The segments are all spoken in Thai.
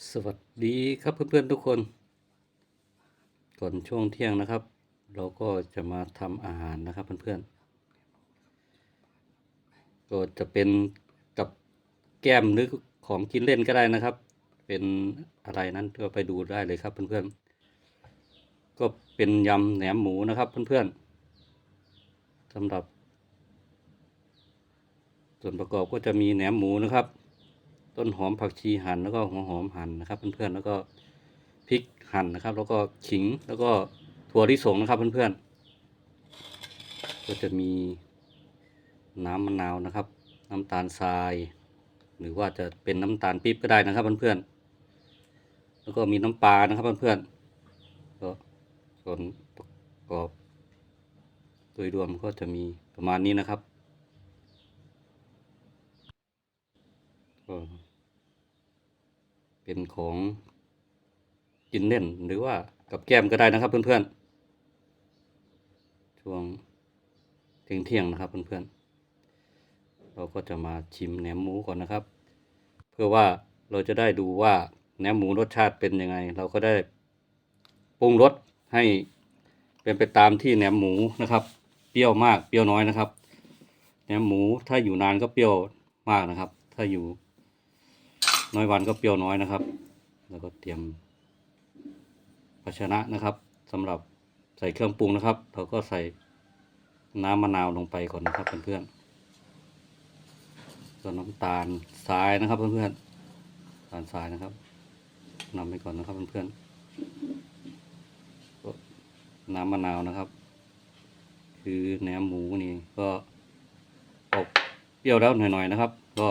สวัสดีครับเพื่อนๆทุกคน ก่อนช่วงเที่ยงนะครับ เราก็จะมาทำอาหารนะครับเพื่อนๆก็จะเป็นกับแก้มหรือของกินเล่นก็ได้นะครับ เป็นอะไรนั้นก็ไปดูได้เลยครับเพื่อนๆก็เป็นยำแหนมหมูนะครับเพื่อนๆสำหรับ ส่วนประกอบก็จะมีแหนมหมูนะครับ ต้นหอมผักชีหั่นแล้วก็หัวหอมหั่นนะครับ เพื่อนๆแล้วก็พริกหั่นนะครับ แล้วก็ขิงแล้วก็ถั่วลิสงนะครับเพื่อนๆก็จะมีน้ำมะนาวนะครับ น้ำตาลทราย หรือว่าจะเป็นน้ำตาลปี๊บก็ได้นะครับเพื่อนๆแล้วก็มีน้ำปลานะครับเพื่อนๆก็ส่วนประกอบ โดยรวมก็จะมีประมาณนี้นะครับก็ เป็นของกินเล่นหรือว่ากับแก้มก็ได้นะครับเพื่อนๆ ช่วงเที่ยงเที่ยงๆนะครับเพื่อนๆ เราก็จะมาชิมแหนมหมูก่อนนะครับ เพื่อว่าเราจะได้ดูว่าแหนมหมูรสชาติเป็นยังไง เราก็ได้ปรุงรสให้เป็นไปตามที่แหนมหมูนะครับ เปรี้ยวมากเปรี้ยวน้อยนะครับแหนมหมูถ้าอยู่นานก็เปรี้ยวมากนะครับ ถ้าอยู่ น้อยวันก็เปรี้ยวน้อยนะครับ แล้วก็เตรียมภาชนะนะครับสำหรับใส่เครื่องปรุงนะครับ เราก็ใส่น้ำมะนาวลงไปก่อนนะครับเพื่อนๆส่วนน้ำตาลทรายนะครับเพื่อนๆน้ำตาลทรายนะครับนำไปก่อนนะครับเพื่อนๆก็น้ำมะนาวนะครับ คือแหนมหมูนี่ก็ออกเปรี้ยวแล้วหน่อยๆนะครับ ก็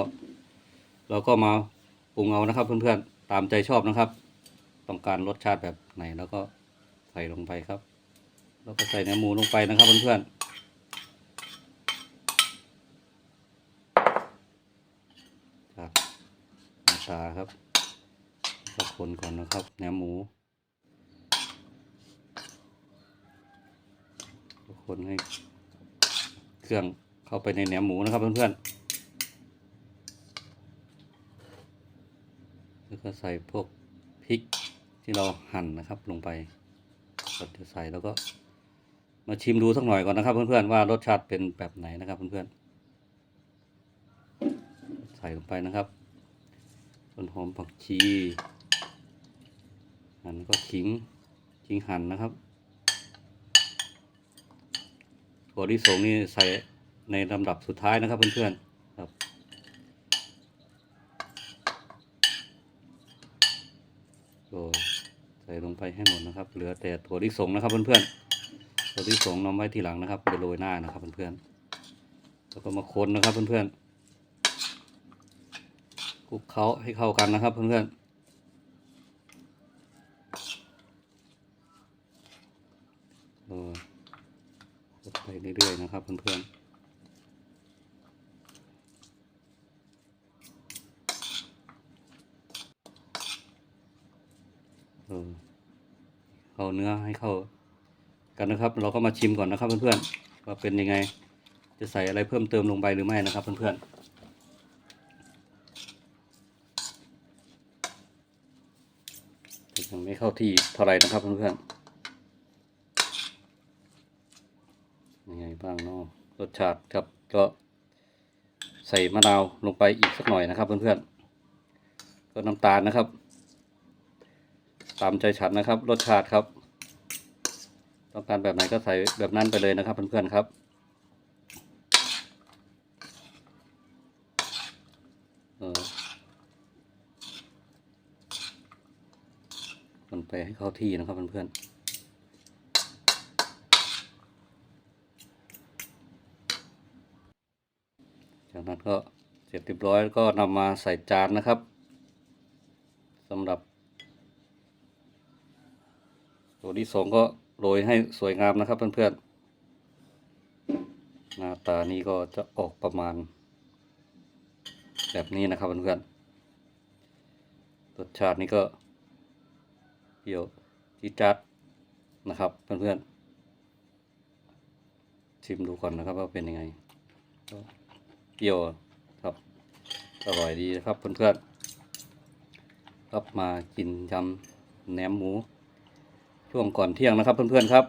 เราก็มา ปรุงเอานะครับ เพื่อนๆตามใจชอบนะครับ ต้องการรสชาติแบบไหนแล้วก็ใส่ลงไปครับ แล้วก็ใส่เนื้อหมูลงไปนะครับเพื่อนๆครับหน้าตาครับก็คนก่อนนะครับเนื้อหมูคนให้เครื่องเข้าไปในเนื้อหมูนะครับเพื่อนๆ แล้ว ก็ใส่พวกพริกที่เราหั่นนะครับลงไปก็จะใส่แล้วก็มาชิมดูสักหน่อยก่อนนะครับ เพื่อนๆว่ารสชาติเป็นแบบไหนนะครับเพื่อนๆใส่ลงไปนะครับต้นหอมผักชีหั่นก็ขิงขิงหั่นนะครับถั่วลิสงนี่ใส่ในลำดับสุดท้ายนะครับเพื่อนๆครับ ก็ใส่ลงไปให้หมดนะครับ เหลือแต่ถั่วลิสงนะครับเพื่อนๆถั่วลิสงนำไว้ทีหลังนะครับไปโรยหน้านะครับเพื่อนๆแล้วก็มาคนนะครับเพื่อนๆคลุกเคล้าให้เข้ากันนะครับเพื่อนๆไปเรื่อยๆนะครับเพื่อนๆ เออเอาเนื้อให้เข้ากันนะครับ เราก็มาชิมก่อนนะครับเพื่อนๆว่าเป็นยังไง จะใส่อะไรเพิ่มเติมลงไปหรือไม่นะครับ เพื่อนๆยังไม่เข้าที่เท่าไหร่นะครับเพื่อนๆยังไงบ้างเนาะรสชาติครับก็ใส่มะนาวลงไปอีกสักหน่อยนะครับเพื่อนๆก็น้ำตาลนะครับ ตามใจฉันนะครับ รสชาติครับ ต้องการแบบไหนก็ใส่แบบนั้นไปเลยนะครับ เพื่อนๆครับ เออคนไปให้เข้าที่นะครับเพื่อนๆจากนั้นก็เสร็จเรียบร้อยก็นำมาใส่จานนะครับสำหรับ ตัวที่สองก็โรยให้สวยงามนะครับเพื่อนๆ หน้าตานี้ก็จะออกประมาณ แบบนี้นะครับเพื่อนๆ รสชาตินี้ก็เปรี้ยวจี๊ดจัดนะครับเพื่อนๆ ชิมดูก่อนนะครับว่าเป็นยังไง เปรี้ยวครับ อร่อยดีนะครับเพื่อนๆ รับมากินยำแหนมหมู ช่วงก่อนเที่ยงนะครับเพื่อนๆครับ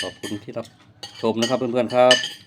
ขอบคุณที่รับชมนะครับเพื่อนๆครับ